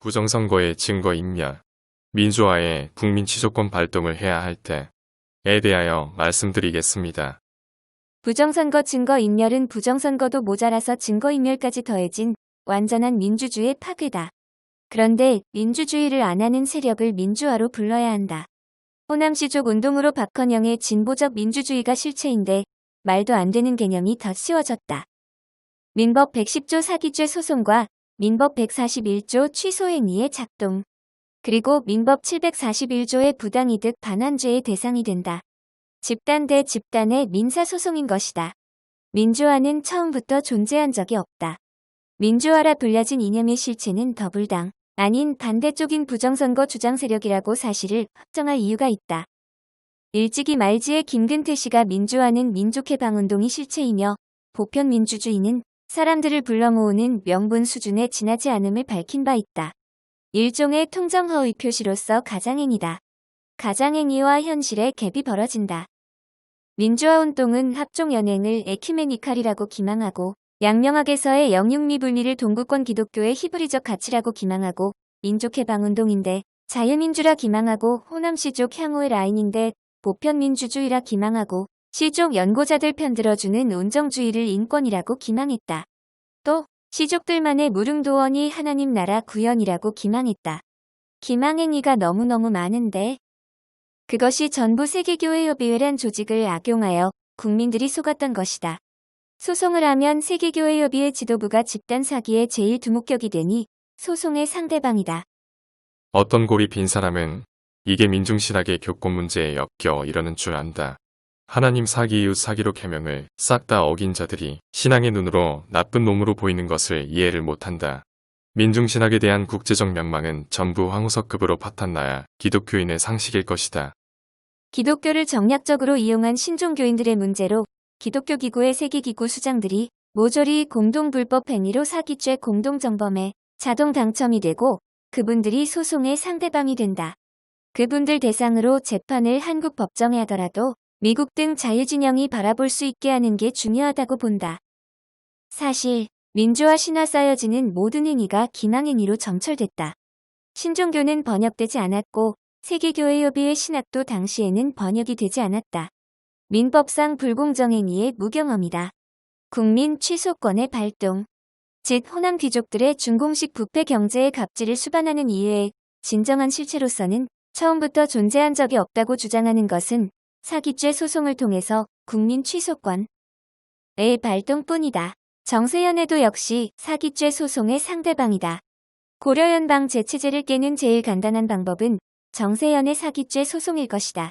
부정선거의 증거인멸, 민주화의 국민 취소권 발동을 해야 할 때에 대하여 말씀드리겠습니다. 부정선거 증거인멸은 부정선거도 모자라서 증거인멸까지 더해진 완전한 민주주의 파괴다. 그런데 민주주의를 안 하는 세력을 민주화로 불러야 한다. 호남시족 운동으로 박헌영의 진보적 민주주의가 실체인데 말도 안 되는 개념이 더 씌워졌다. 민법 110조 사기죄 소송과 민법 141조 취소행위의 작동, 그리고 민법 741조의 부당이득 반환죄의 대상이 된다. 집단 대 집단의 민사소송인 것이다. 민주화는 처음부터 존재한 적이 없다. 민주화라 불려진 이념의 실체는 더불당, 아닌 반대쪽인 부정선거 주장 세력이라고 사실을 확정할 이유가 있다. 일찍이 말지의 김근태 씨가 민주화는 민족해방운동이 실체이며 보편민주주의는 사람들을 불러 모으는 명분 수준에 지나지 않음을 밝힌 바 있다. 일종의 통정허위 표시로서 가장행위다. 가장행위와 현실의 갭이 벌어진다. 민주화 운동은 합종 연행을 에큐메니칼이라고 기망하고 양명학에서의 영육미불미를 동구권 기독교의 히브리적 가치라고 기망하고 민족해방운동인데 자유민주라 기망하고 호남시족 향후의 라인인데 보편민주주의라 기망하고 시족 연고자들 편들어주는 운정주의를 인권이라고 기망했다. 또 시족들만의 무릉도원이 하나님 나라 구현이라고 기망했다. 기망행위가 너무너무 많은데 그것이 전부 세계교회협의회란 조직을 악용하여 국민들이 속았던 것이다. 소송을 하면 세계교회협의회 지도부가 집단 사기에 제일 두목격이 되니 소송의 상대방이다. 어떤 골이 빈 사람은 이게 민중신학의 교권 문제에 엮여 이러는 줄 안다. 하나님 사기 이후 사기로 개명을 싹 다 어긴 자들이 신앙의 눈으로 나쁜 놈으로 보이는 것을 이해를 못한다. 민중신학에 대한 국제적 명망은 전부 황우석급으로 파탄나야 기독교인의 상식일 것이다. 기독교를 정략적으로 이용한 신종교인들의 문제로 기독교 기구의 세계기구 수장들이 모조리 공동불법 행위로 사기죄 공동정범에 자동 당첨이 되고 그분들이 소송의 상대방이 된다. 그분들 대상으로 재판을 한국 법정에 하더라도 미국 등 자유진영이 바라볼 수 있게 하는 게 중요하다고 본다. 사실 민주화 신화 쌓여지는 모든 행위가 기망행위로 점철됐다. 신종교는 번역되지 않았고 세계교회협의회 신학도 당시에는 번역이 되지 않았다. 민법상 불공정 행위의 무경험이다. 국민 취소권의 발동. 즉 호남 귀족들의 중공식 부패 경제의 갑질을 수반하는 이외에 진정한 실체로서는 처음부터 존재한 적이 없다고 주장하는 것은 사기죄 소송을 통해서 국민 취소권의 발동뿐이다. 정세현에도 역시 사기죄 소송의 상대방이다. 고려연방 제체제를 깨는 제일 간단한 방법은 정세현의 사기죄 소송일 것이다.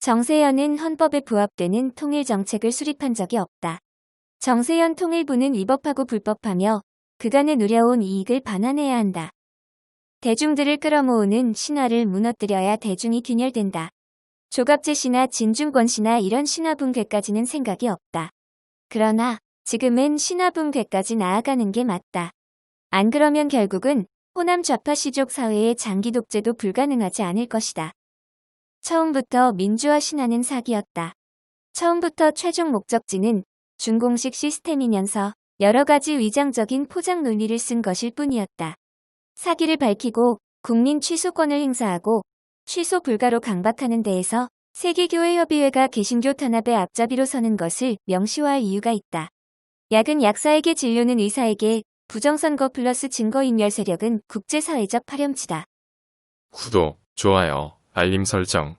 정세현은 헌법에 부합되는 통일 정책을 수립한 적이 없다. 정세현 통일부는 위법하고 불법하며 그간에 누려온 이익을 반환해야 한다. 대중들을 끌어모으는 신화를 무너뜨려야 대중이 균열된다. 조갑재 씨나 진중권 씨나 이런 신화분괴까지는 생각이 없다. 그러나 지금은 신화분괴까지 나아가는 게 맞다. 안 그러면 결국은 호남 좌파 시족 사회의 장기 독재도 불가능하지 않을 것이다. 처음부터 민주화 신화는 사기였다. 처음부터 최종 목적지는 준공식 시스템이면서 여러 가지 위장적인 포장 논리를 쓴 것일 뿐이었다. 사기를 밝히고 국민 취소권을 행사하고 취소 불가로 강박하는 데에서 세계교회협의회가 개신교 탄압의 앞잡이로 서는 것을 명시화할 이유가 있다. 약은 약사에게 진료는 의사에게 부정선거 플러스 증거인멸 세력은 국제사회적 파렴치다. 구독, 좋아요, 알림 설정